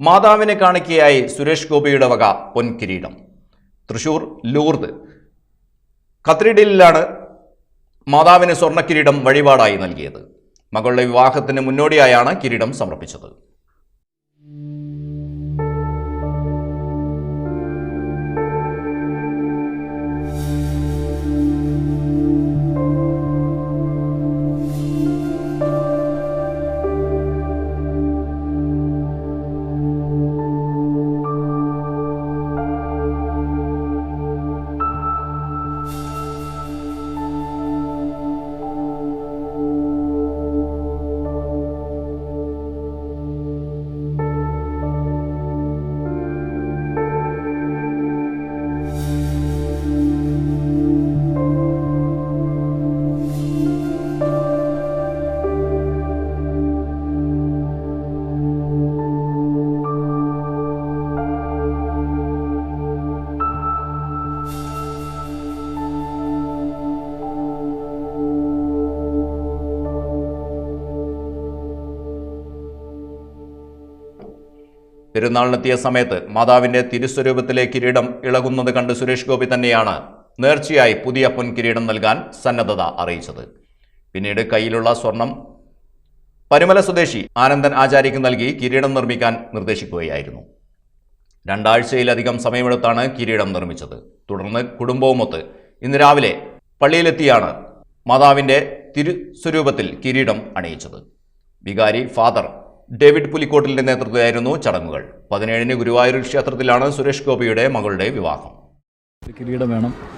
മാതാവിനെ കാണിക്കയായി സുരേഷ് ഗോപിയുടെ വക പൊൻകിരീടം. തൃശൂർ ലൂർദ്. കത്രിഡിലാണ് മാതാവിന് സ്വർണക്കിരീടം വഴിപാടായി നൽകിയത്. മകളുടെ വിവാഹത്തിന് മുന്നോടിയായാണ് കിരീടം സമർപ്പിച്ചത്. പെരുന്നാളിനെത്തിയ സമയത്ത് മാതാവിന്റെ തിരുസ്വരൂപത്തിലെ കിരീടം ഇളകുന്നത് കണ്ട് സുരേഷ് ഗോപി തന്നെയാണ് നേർച്ചയായി പുതിയ പൊൻകിരീടം നൽകാൻ സന്നദ്ധത അറിയിച്ചത്. പിന്നീട് കയ്യിലുള്ള സ്വർണം പരുമല സ്വദേശി ആനന്ദൻ ആചാര്യക്ക് നൽകി കിരീടം നിർമ്മിക്കാൻ നിർദ്ദേശിക്കുകയായിരുന്നു. രണ്ടാഴ്ചയിലധികം സമയമെടുത്താണ് കിരീടം നിർമ്മിച്ചത്. തുടർന്ന് കുടുംബവുമൊത്ത് ഇന്ന് രാവിലെ പള്ളിയിലെത്തിയാണ് മാതാവിന്റെ തിരുസ്വരൂപത്തിൽ കിരീടം അണിയിച്ചത്. വികാരി ഫാദർ ഡേവിഡ് പുലിക്കോട്ടിലിന്റെ നേതൃത്വത്തിലായിരുന്നു ചടങ്ങുകൾ. പതിനേഴിന് ഗുരുവായൂർ ക്ഷേത്രത്തിലാണ് സുരേഷ് ഗോപിയുടെ മകളുടെ വിവാഹം. കിരീടം വേണം.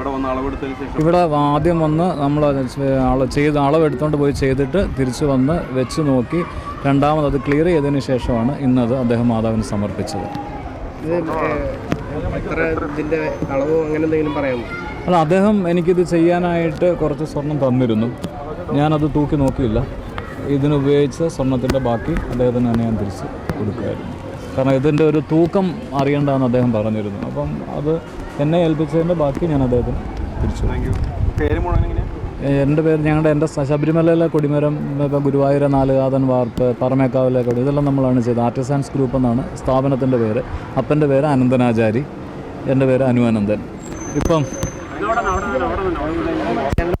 ഇവിടെ വന്ന് അളവെടുത്തതിന് ശേഷം ഇവിടെ ആദ്യം വന്ന് നമ്മൾ ചെയ്ത് അളവെടുത്തുകൊണ്ട് പോയി ചെയ്തിട്ട് തിരിച്ചു വന്ന് വെച്ച് നോക്കി. രണ്ടാമത് അത് ക്ലിയർ ചെയ്തതിന് ശേഷമാണ് ഇന്നത് അദ്ദേഹം മാതാവിന് സമർപ്പിച്ചത്. അല്ല അദ്ദേഹം എനിക്കിത് ചെയ്യാനായിട്ട് കുറച്ച് സ്വർണം തന്നിരുന്നു. ഞാനത് തൂക്കി നോക്കിയില്ല. ഇതിനുപയോഗിച്ച സ്വർണത്തിന്റെ ബാക്കി അദ്ദേഹത്തിന് തന്നെ ഞാൻ തിരിച്ച് കൊടുക്കുമായിരുന്നു. കാരണം ഇതിന്റെ ഒരു തൂക്കം അറിയേണ്ടതെന്ന് അദ്ദേഹം പറഞ്ഞിരുന്നു. അപ്പം അത് എന്നെ ഏൽപ്പിച്ചതിന്റെ ബാക്കി ഞാൻ അദ്ദേഹത്തിന് തിരിച്ചു. എന്റെ പേര് ഞങ്ങളുടെ എന്റെ ശബരിമലയിലെ കൊടിമരം ഇപ്പം ഗുരുവായൂര നാലുകാതൻ വാർപ്പ് പറമേക്കാവിലെ കൊടി ഇതെല്ലാം നമ്മളാണ് ചെയ്തത്. ആർട്ടിസാൻസ് ഗ്രൂപ്പ് എന്നാണ് സ്ഥാപനത്തിന്റെ പേര്. അപ്പന്റെ പേര് അനന്തനാചാരി എന്റെ പേര് അനുവാനന്ദൻ ഇപ്പം